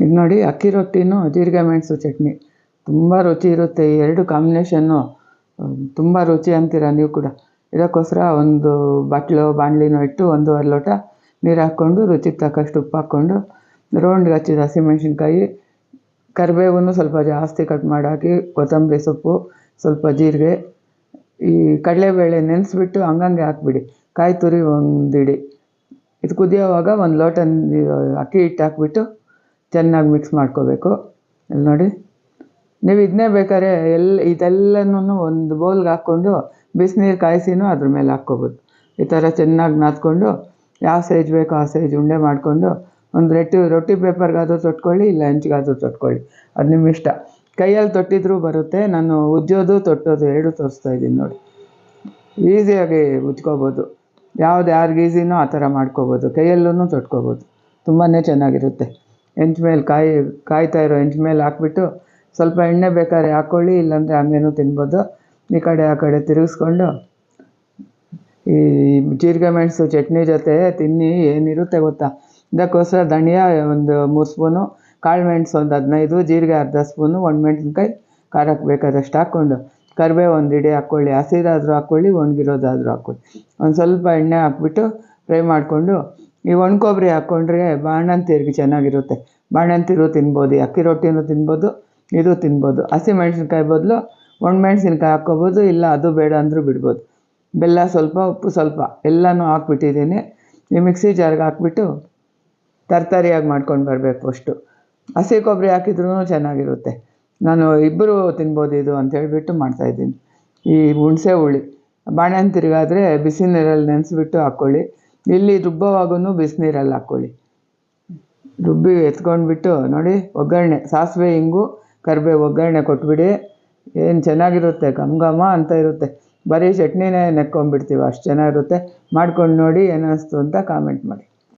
ಇದು ನೋಡಿ, ಅಕ್ಕಿ ರೊಟ್ಟಿನೂ ಜೀರಿಗೆ ಮೆಣಸು ಚಟ್ನಿ. ತುಂಬ ರುಚಿ ಇರುತ್ತೆ ಈ ಎರಡು ಕಾಂಬಿನೇಷನ್ನು. ತುಂಬ ರುಚಿ ಅಂತೀರ ನೀವು ಕೂಡ. ಇದಕ್ಕೋಸ್ಕರ ಒಂದು ಬಟ್ಲು ಬಾಣಲಿನೋ ಇಟ್ಟು ಒಂದೂವರೆ ಲೋಟ ನೀರು ಹಾಕ್ಕೊಂಡು, ರುಚಿಗೆ ತಕ್ಕಷ್ಟು ಉಪ್ಪು ಹಾಕ್ಕೊಂಡು ರೌಂಡ್ಗೆ ಹಚ್ಚಿದ ಹಸಿಮೆಣ್ಸಿನ್ಕಾಯಿ, ಕರಿಬೇವನ್ನು ಸ್ವಲ್ಪ ಜಾಸ್ತಿ ಕಟ್ ಮಾಡಿ ಹಾಕಿ ಕೊತ್ತಂಬರಿ ಸೊಪ್ಪು, ಸ್ವಲ್ಪ ಜೀರಿಗೆ, ಈ ಕಡಲೆಬೇಳೆ ನೆನೆಸ್ಬಿಟ್ಟು ಹಂಗಂಗೆ ಹಾಕ್ಬಿಡಿ. ಕಾಯಿ ತುರಿ ಒಂದಿಡಿ. ಇದು ಕುದಿಯೋವಾಗ ಒಂದು ಲೋಟ ಅಕ್ಕಿ ಹಿಟ್ಟು ಹಾಕ್ಬಿಟ್ಟು ಚೆನ್ನಾಗಿ ಮಿಕ್ಸ್ ಮಾಡ್ಕೋಬೇಕು. ಇಲ್ಲಿ ನೋಡಿ. ನೀವು ಇದನ್ನೇ ಬೇಕಾದ್ರೆ ಎಲ್ಲ ಇದೆಲ್ಲನೂ ಒಂದು ಬೌಲ್ಗೆ ಹಾಕ್ಕೊಂಡು ಬಿಸಿನೀರು ಕಾಯಿಸಿನೂ ಅದ್ರ ಮೇಲೆ ಹಾಕ್ಕೋಬೋದು. ಈ ಥರ ಚೆನ್ನಾಗಿ ನಾದ್ಕೊಂಡು ಯಾವ ಸೈಜ್ ಬೇಕೋ ಆ ಸೈಜ್ ಉಂಡೆ ಮಾಡಿಕೊಂಡು ಒಂದು ರೊಟ್ಟಿ ರೊಟ್ಟಿ ಪೇಪರ್ಗಾದರೂ ತೊಟ್ಕೊಳ್ಳಿ, ಇಲ್ಲ ಹೆಂಚ್ಗಾದರೂ ತೊಟ್ಕೊಳ್ಳಿ. ಅದು ನಿಮ್ಮ ಇಷ್ಟ. ಕೈಯಲ್ಲಿ ತೊಟ್ಟಿದ್ರೂ ಬರುತ್ತೆ, ನಾನು ಉಜ್ಜೋದು, ತೊಟ್ಟೋದು ಎರಡೂ ತೋರಿಸ್ತಾ ಇದ್ದೀನಿ ನೋಡಿ. ಈಸಿಯಾಗಿ ಉಜ್ಕೋಬೋದು. ಯಾವ್ದು ಯಾರಿಗೆ ಈಸಿನೋ ಆ ಥರ ಮಾಡ್ಕೋಬೋದು. ಕೈಯಲ್ಲೂ ತೊಟ್ಕೋಬೋದು. ತುಂಬಾ ಚೆನ್ನಾಗಿರುತ್ತೆ. ಹೆಂಚ್ ಮೇಲೆ ಕಾಯಿ, ಕಾಯ್ತಾ ಇರೋ ಹೆಂಚ್ ಮೇಲೆ ಹಾಕ್ಬಿಟ್ಟು ಸ್ವಲ್ಪ ಎಣ್ಣೆ ಬೇಕಾದ್ರೆ ಹಾಕ್ಕೊಳ್ಳಿ ಇಲ್ಲಾಂದರೆ ಹಂಗೇನೂ ತಿನ್ಬೋದು. ಈ ಕಡೆ, ಆ ಕಡೆ ತಿರುಗಿಸ್ಕೊಂಡು ಈ ಜೀರಿಗೆ ಮೆಣಸು ಚಟ್ನಿ ಜೊತೆ ತಿನ್ನಿ, ಏನಿರುತ್ತೆ ಗೊತ್ತಾ? ಇದಕ್ಕೋಸ್ಕರ ಧನಿಯಾ ಒಂದು ಮೂರು ಸ್ಪೂನು, ಕಾಳು ಮೆಣಸು ಒಂದು ಹದಿನೈದು, ಜೀರಿಗೆ ಅರ್ಧ ಸ್ಪೂನು ಒಣಮೆಣ್ಸಿನ್ಕಾಯಿ ಖಾರಕ್ಕೆ ಬೇಕಾದಷ್ಟು ಹಾಕ್ಕೊಂಡು ಕರಿಬೇವು ಒಂದು ಇಡಿ ಹಾಕ್ಕೊಳ್ಳಿ ಹಸಿದಾದರೂ ಹಾಕ್ಕೊಳ್ಳಿ ಒಣಗಿರೋದಾದರೂ ಹಾಕ್ಕೊಳ್ಳಿ ಒಂದು ಸ್ವಲ್ಪ ಎಣ್ಣೆ ಹಾಕ್ಬಿಟ್ಟು ಫ್ರೈ ಮಾಡಿಕೊಂಡು ಈ ಒಣ ಕೊಬ್ಬರಿ ಹಾಕ್ಕೊಂಡ್ರೆ ಬಾಣಂತಿಯರಿಗೆ ಚೆನ್ನಾಗಿರುತ್ತೆ. ಬಾಣಂತಿಯರು ತಿನ್ಬೋದು, ಅಕ್ಕಿ ರೊಟ್ಟಿನೂ ತಿನ್ಬೋದು, ಇದು ತಿನ್ಬೋದು. ಹಸಿಮೆಣ್ಸಿನ್ಕಾಯಿ ಬದಲು ಒಣಮೆಣ್ಸಿನ್ಕಾಯಿ ಹಾಕ್ಕೋಬೋದು, ಇಲ್ಲ ಅದು ಬೇಡ ಅಂದರೂ ಬಿಡ್ಬೋದು. ಬೆಲ್ಲ ಸ್ವಲ್ಪ, ಉಪ್ಪು ಸ್ವಲ್ಪ, ಎಲ್ಲನೂ ಹಾಕ್ಬಿಟ್ಟಿದ್ದೀನಿ. ಈ ಮಿಕ್ಸಿ ಜಾರ್ಗೆ ಹಾಕ್ಬಿಟ್ಟು ತರಕಾರಿಯಾಗಿ ಮಾಡ್ಕೊಂಡು ಬರಬೇಕು ಅಷ್ಟು. ಹಸಿ ಕೊಬ್ಬರಿ ಹಾಕಿದ್ರೂ ಚೆನ್ನಾಗಿರುತ್ತೆ. ನಾನು ಇಬ್ಬರು ತಿನ್ಬೋದು ಇದು ಅಂತ ಹೇಳಿಬಿಟ್ಟು ಮಾಡ್ತಾಯಿದ್ದೀನಿ ಈ ಹುಣಸೆ ಹುಳಿ, ಬಾಣಂತಿರಿಗಾದರೆ ಬಿಸಿ ನೀರಲ್ಲಿ ನೆನೆಸ್ಬಿಟ್ಟು ಹಾಕ್ಕೊಳ್ಳಿ ಇಲ್ಲಿ ರುಬ್ಬೋವಾಗೂ ಬಿಸಿನೀರಲ್ಲಿ ಹಾಕ್ಕೊಳ್ಳಿ. ರುಬ್ಬಿ ಎತ್ಕೊಂಡ್ಬಿಟ್ಟು ನೋಡಿ, ಒಗ್ಗರಣೆ, ಸಾಸಿವೆ ಹಿಂಗು ಕರಿಬೇವು ಒಗ್ಗರಣೆ ಕೊಟ್ಬಿಡಿ. ಏನು ಚೆನ್ನಾಗಿರುತ್ತೆ, ಘಮ ಅಂತ ಇರುತ್ತೆ. ಬರೀ ಚಟ್ನಿನೇ ನೆಕ್ಕೊಂಡ್ಬಿಡ್ತೀವಿ, ಅಷ್ಟು ಚೆನ್ನಾಗಿರುತ್ತೆ. ಮಾಡ್ಕೊಂಡು ನೋಡಿ ಏನಿಸ್ತು ಅಂತ ಕಾಮೆಂಟ್ ಮಾಡಿ.